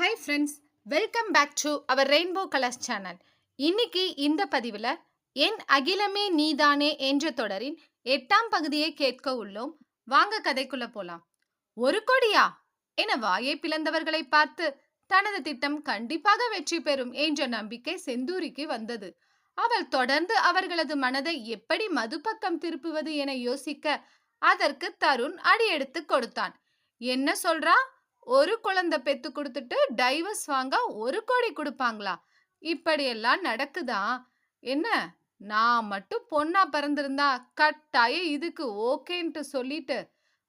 Hi friends welcome back to our rainbow colours channel இன்னைக்கு இந்த பதிவில் என் அகிலமே நீதானே என்ற தொடரின் எட்டாம் பகுதியை கேட்க உள்ளோம். வாங்க கதைக்குள்ள போலாம். ஒரு கொடியா? என வாயை பிளந்தவர்களை பார்த்து தனது திட்டம் கண்டிப்பாக வெற்றி பெறும் என்ற நம்பிக்கை செந்தூரிக்கு வந்தது. அவள் தொடர்ந்து அவர்களது மனதை எப்படி மதுப்பக்கம் திருப்புவது என யோசிக்க அதற்கு தருண் அடியெடுத்து கொடுத்தான். என்ன சொல்றா? ஒரு குழந்தை பெத்து கொடுத்துட்டு டைவர்ஸ் வாங்க ஒரு கோடி கொடுப்பாங்களா? இப்படியெல்லாம் நடக்குதா? என்ன? நான் மட்டும் பொண்ணா பிறந்திருந்தா கட்டாயம் இதுக்கு ஓகேன்ட்டு சொல்லிட்டு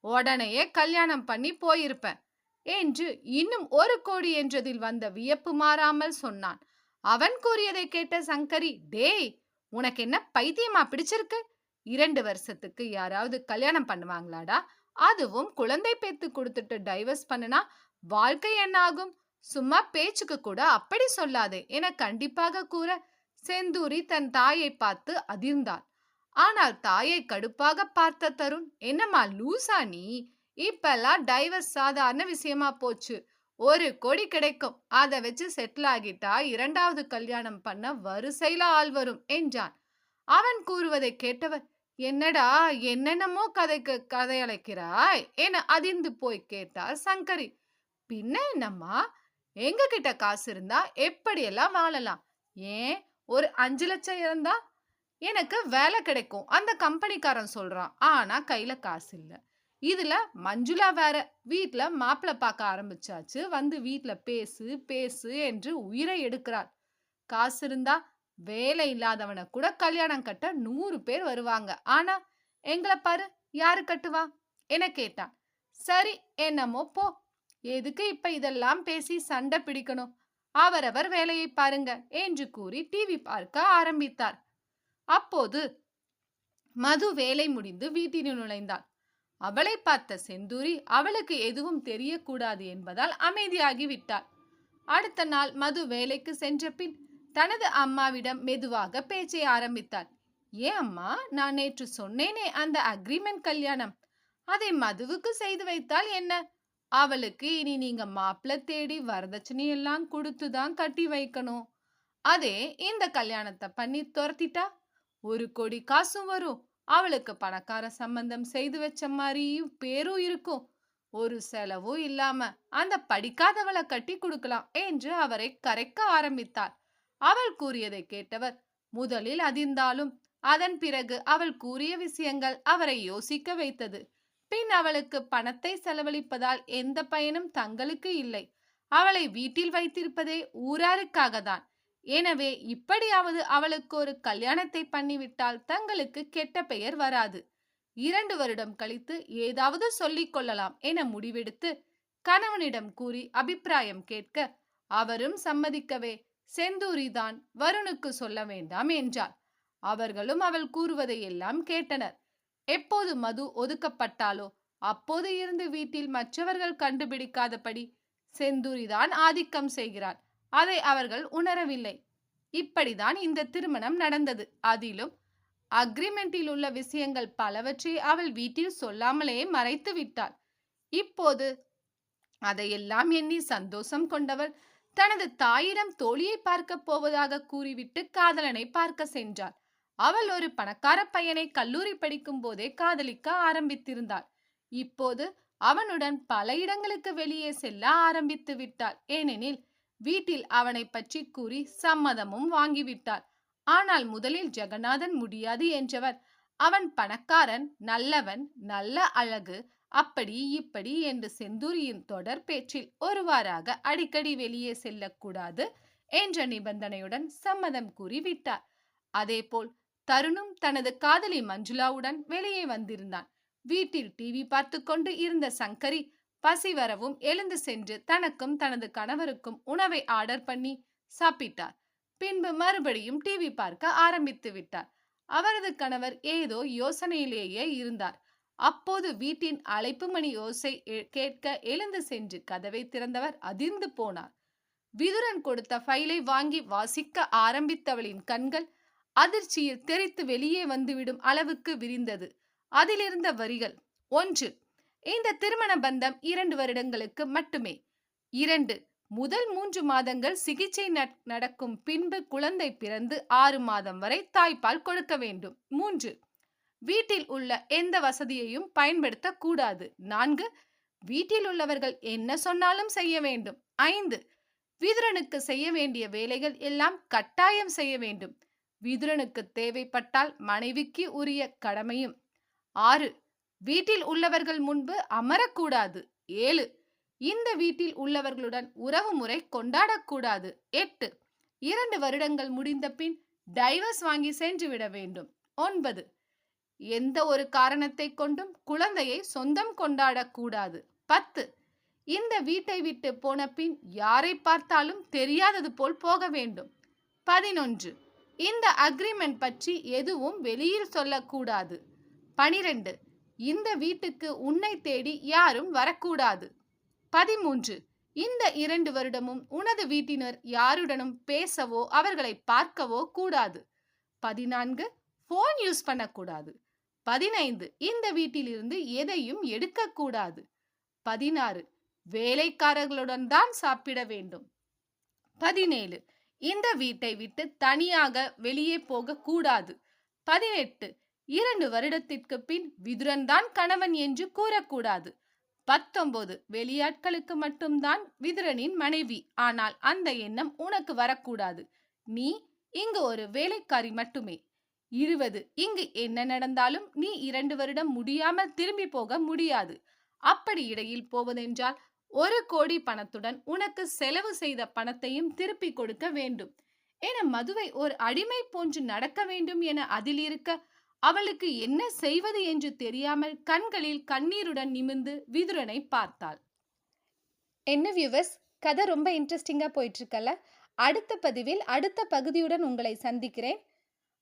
உடனேயே கல்யாணம் பண்ணி போயிருப்பேன். என்று இன்னும் ஒரு கோடி என்றதில் வந்த வியப்பு மாறாமல் சொன்னான். அவன் கூறியதை கேட்ட சங்கரி டேய் உனக்கு என்ன பைத்தியமா பிடிச்சிருக்கு? இரண்டு வருஷத்துக்கு யாராவது கல்யாணம் பண்ணுவாங்களாடா? அதுவும் குழந்தை பேத்து கொடுத்துட்டு டைவர்ஸ் பண்ணுனா வாழ்க்கை என்ன ஆகும்? சும்மா பேச்சுக்கு கூட அப்படி சொல்லாதே என கண்டிப்பாக கூற செந்தூரி தன் தாயை பார்த்து அதிர்ந்தாள். ஆனால் தாயை கடுப்பாக பார்த்த தருண் என்னம்மா லூசா நீ? இப்பெல்லாம் டைவர்ஸ் சாதாரண விஷயமா போச்சு. ஒரு கொடி கிடைக்கும். அதை வச்சு செட்டில் ஆகிட்டா இரண்டாவது கல்யாணம் பண்ண வரிசையில ஆள் வரும் என்றான். அவன் கூறுவதை கேட்டவர் என்னடா என்னென்னமோ கதைக்கு கதையழைக்கிறாய் என அதிர்ந்து போய் கேட்டார் சங்கரி. பின்ன என்னம்மா எங்க கிட்ட காசு இருந்தா எப்படியெல்லாம் வாழலாம்? ஏன் ஒரு அஞ்சு லட்சம் இருந்தா? எனக்கு வேலை கிடைக்கும் அந்த கம்பெனிக்காரன் சொல்றான். ஆனா கையில காசு இல்ல. இதுல மஞ்சுளா வேற வீட்ல மாப்பிள்ள பார்க்க ஆரம்பிச்சாச்சு. வந்து வீட்டுல பேசு பேசு என்று உயிரை எடுக்கிறாள். காசு இருந்தா வேலை இல்லாதவனை கூட கல்யாணம் கட்ட நூறு பேர் வருவாங்க. ஆனா எங்களை பாரு யாரு கட்டுவா? என கேட்டான். சரி என்னமோ போ. எதுக்கு இப்ப இதெல்லாம் பேசி சண்டை பிடிக்கணும்? அவரவர் வேலையை பாருங்க என்று கூறி டிவி பார்க்க ஆரம்பித்தார். அப்போது மது வேலை முடிந்து வீட்டில் நுழைந்தாள் அவளை பார்த்த செந்தூரி அவளுக்கு எதுவும் தெரியக்கூடாது என்பதால் அமைதியாகி விட்டாள். அடுத்த நாள் மது வேலைக்கு சென்ற பின் தனது அம்மாவிடம் மெதுவாக பேச்சை ஆரம்பித்தாள். ஏன் அம்மா நான் நேற்று சொன்னேனே அந்த அக்ரிமெண்ட் கல்யாணம். அதை மதுவுக்கு செய்து வைத்தால் என்ன? அவளுக்கு இனி நீங்க மாப்பிள்ள தேடி வரதட்சணை எல்லாம் கொடுத்துதான் கட்டி வைக்கணும். அதே இந்த கல்யாணத்தை பண்ணி துரத்திட்டா? ஒரு கோடி காசும் வரும். அவளுக்கு பணக்கார சம்பந்தம் செய்து வச்ச மாதிரியும் பேரும் இருக்கும். ஒரு செலவும் இல்லாம அந்த படிக்காதவளை கட்டி கொடுக்கலாம் என்று அவரை கரைக்க ஆரம்பித்தார் அவள் கூறியதை கேட்டவர் முதலில் அதிர்ந்தாலும் அதன் பிறகு அவள் கூறிய விஷயங்கள் அவரை யோசிக்க வைத்தது. பின் அவளுக்கு பணத்தை செலவழிப்பதால் எந்த பயனும் தங்களுக்கு இல்லை. அவளை வீட்டில் வைத்திருப்பதே ஊராருக்காக தான் எனவே இப்படியாவது அவளுக்கு ஒரு கல்யாணத்தை பண்ணிவிட்டால் தங்களுக்கு கெட்ட பெயர் வராது. இரண்டு வருடம் கழித்து ஏதாவது சொல்லிக் கொள்ளலாம் என முடிவெடுத்து கணவனிடம் கூறி அபிப்பிராயம் கேட்க அவரும் சம்மதிக்கவே செந்தூரிதான் வருணுக்கு சொல்ல வேண்டாம் என்றாள். அவர்களும் அவள் கூறுவதை எல்லாம் கேட்டனர். எப்போது மது ஒதுக்கப்பட்டாலோ அப்போது இருந்து வீட்டில் மற்றவர்கள் கண்டுபிடிக்காதபடி செந்தூரிதான் ஆதிக்கம் செய்கிறாள். அதை அவர்கள் உணரவில்லை. இப்படிதான் இந்த திருமணம் நடந்தது. அதிலும் அக்ரிமெண்டில் உள்ள விஷயங்கள் பலவற்றை அவள் வீட்டில் சொல்லாமலேயே மறைத்து விட்டாள் இப்போது அதையெல்லாம் எண்ணி சந்தோஷம் கொண்டவள் தனது தாயிடம் தோழியை பார்க்க போவதாக கூறிவிட்டு காதலனை பார்க்க சென்றாள். அவள் ஒரு பணக்கார பையனை கல்லூரி படிக்கும் போதே காதலிக்க ஆரம்பித்திருந்தாள். இப்போது அவனுடன் பல இடங்களுக்கு வெளியே செல்ல ஆரம்பித்து விட்டாள். ஏனெனில் வீட்டில் அவனை பற்றி கூறி சம்மதமும் வாங்கிவிட்டாள். ஆனால் முதலில் ஜெகநாதன் முடியாது என்றவர். அவன் பணக்காரன் நல்லவன் நல்ல அழகு அப்படி இப்படி என்று செந்தூரியின் தொடர் பேச்சில் ஒருவாறாக அடிக்கடி வெளியே செல்லக்கூடாது என்ற நிபந்தனையுடன் சம்மதம் கூறிவிட்டார். அதேபோல் தருணும் தனது காதலி மஞ்சுளாவுடன் வெளியே வந்திருந்தான். வீட்டில் டிவி பார்த்து கொண்டு இருந்த சங்கரி பசி வரவும் எழுந்து சென்று தனக்கும் தனது கணவருக்கும் உணவை ஆர்டர் பண்ணி சாப்பிட்டார். பின்பு மறுபடியும் டிவி பார்க்க ஆரம்பித்து விட்டார். அவரது கணவர் ஏதோ யோசனையிலேயே இருந்தார். அப்போது வீட்டின் அழைப்பு மணி யோசை கேட்க எழுந்து சென்று கதவை திறந்தவர் அதிர்ந்து போனார். விதுரன் கொடுத்த ஃபைலை வாங்கி வாசிக்க ஆரம்பித்தவளின் கண்கள் அதிர்ச்சியில் தெரித்து வெளியே வந்துவிடும் அளவுக்கு விரிந்தது. அதிலிருந்த வரிகள் ஒன்று இந்த திருமண பந்தம் இரண்டு வருடங்களுக்கு மட்டுமே. இரண்டு முதல் மூன்று மாதங்கள் சிகிச்சை நடக்கும் பின்பு குழந்தை பிறந்து ஆறு மாதம் வரை தாய்ப்பால் கொடுக்க வேண்டும். மூன்று வீட்டில் உள்ள எந்த வசதியையும் பயன்படுத்தக்கூடாது. நான்கு வீட்டில் உள்ளவர்கள் என்ன சொன்னாலும் செய்ய வேண்டும். ஐந்து விதுரனுக்கு செய்ய வேண்டிய வேலைகள் எல்லாம் கட்டாயம் செய்ய வேண்டும். விதுரனுக்கு தேவைப்பட்டால் மனைவிக்கு உரிய கடமையும். ஆறு வீட்டில் உள்ளவர்கள் முன்பு அமரக்கூடாது. ஏழு இந்த வீட்டில் உள்ளவர்களுடன் உறவு முறை கொண்டாடக்கூடாது. எட்டு இரண்டு வருடங்கள் முடிந்த பின் டைவர்ஸ் வாங்கி சென்று விட வேண்டும். ஒன்பது எந்த ஒரு காரணத்தை கொண்டும் குழந்தையை சொந்தம் கொண்டாடக்கூடாது பத்து இந்த வீட்டை விட்டு போன பின் யாரை பார்த்தாலும் தெரியாதது போல் போக வேண்டும். பதினொன்று இந்த அக்ரிமெண்ட் பற்றி எதுவும் வெளியில் சொல்லக்கூடாது பனிரெண்டு இந்த வீட்டுக்கு உன்னை தேடி யாரும் வரக்கூடாது. பதிமூன்று இந்த இரண்டு வருடமும் உனது வீட்டினர் யாருடனும் பேசவோ அவர்களை பார்க்கவோ கூடாது. பதினான்கு ஃபோன் யூஸ் பண்ணக்கூடாது. பதினைந்து. இந்த வீட்டிலிருந்து எதையும் எடுக்கக்கூடாது. பதினாறு. வேலைக்காரர்களுடன் தான் சாப்பிட வேண்டும். பதினேழு. இந்த வீட்டை விட்டு தனியாக வெளியே போக கூடாது பதினெட்டு. இரண்டு வருடத்திற்கு பின் விதுரன் தான் கணவன் என்று கூறக்கூடாது. பத்தொன்பது வெளியாட்களுக்கு மட்டும்தான் விதுரனின் மனைவி. ஆனால் அந்த எண்ணம் உனக்கு வரக்கூடாது. நீ இங்கு ஒரு வேலைக்காரி மட்டுமே. இருபது இங்கு என்ன நடந்தாலும் நீ இரண்டு வருடம் முடியாமல் திரும்பி போக முடியாது. அப்படி இடையில் போவதென்றால் ஒரு கோடி பணத்துடன் உனக்கு செலவு செய்த பணத்தையும் திருப்பி கொடுக்க வேண்டும். என மதுவை ஒரு அடிமை போன்று நடக்க வேண்டும் என அதில் இருக்க அவளுக்கு என்ன செய்வது என்று தெரியாமல் கண்களில் கண்ணீருடன் நிமிர்ந்து விதுரனை பார்த்தாள். என்ன வியூவர்ஸ் கதை ரொம்ப இன்ட்ரெஸ்டிங்கா போயிட்டு இருக்கல அடுத்த பதிவில் அடுத்த பகுதியுடன் உங்களை சந்திக்கிறேன்.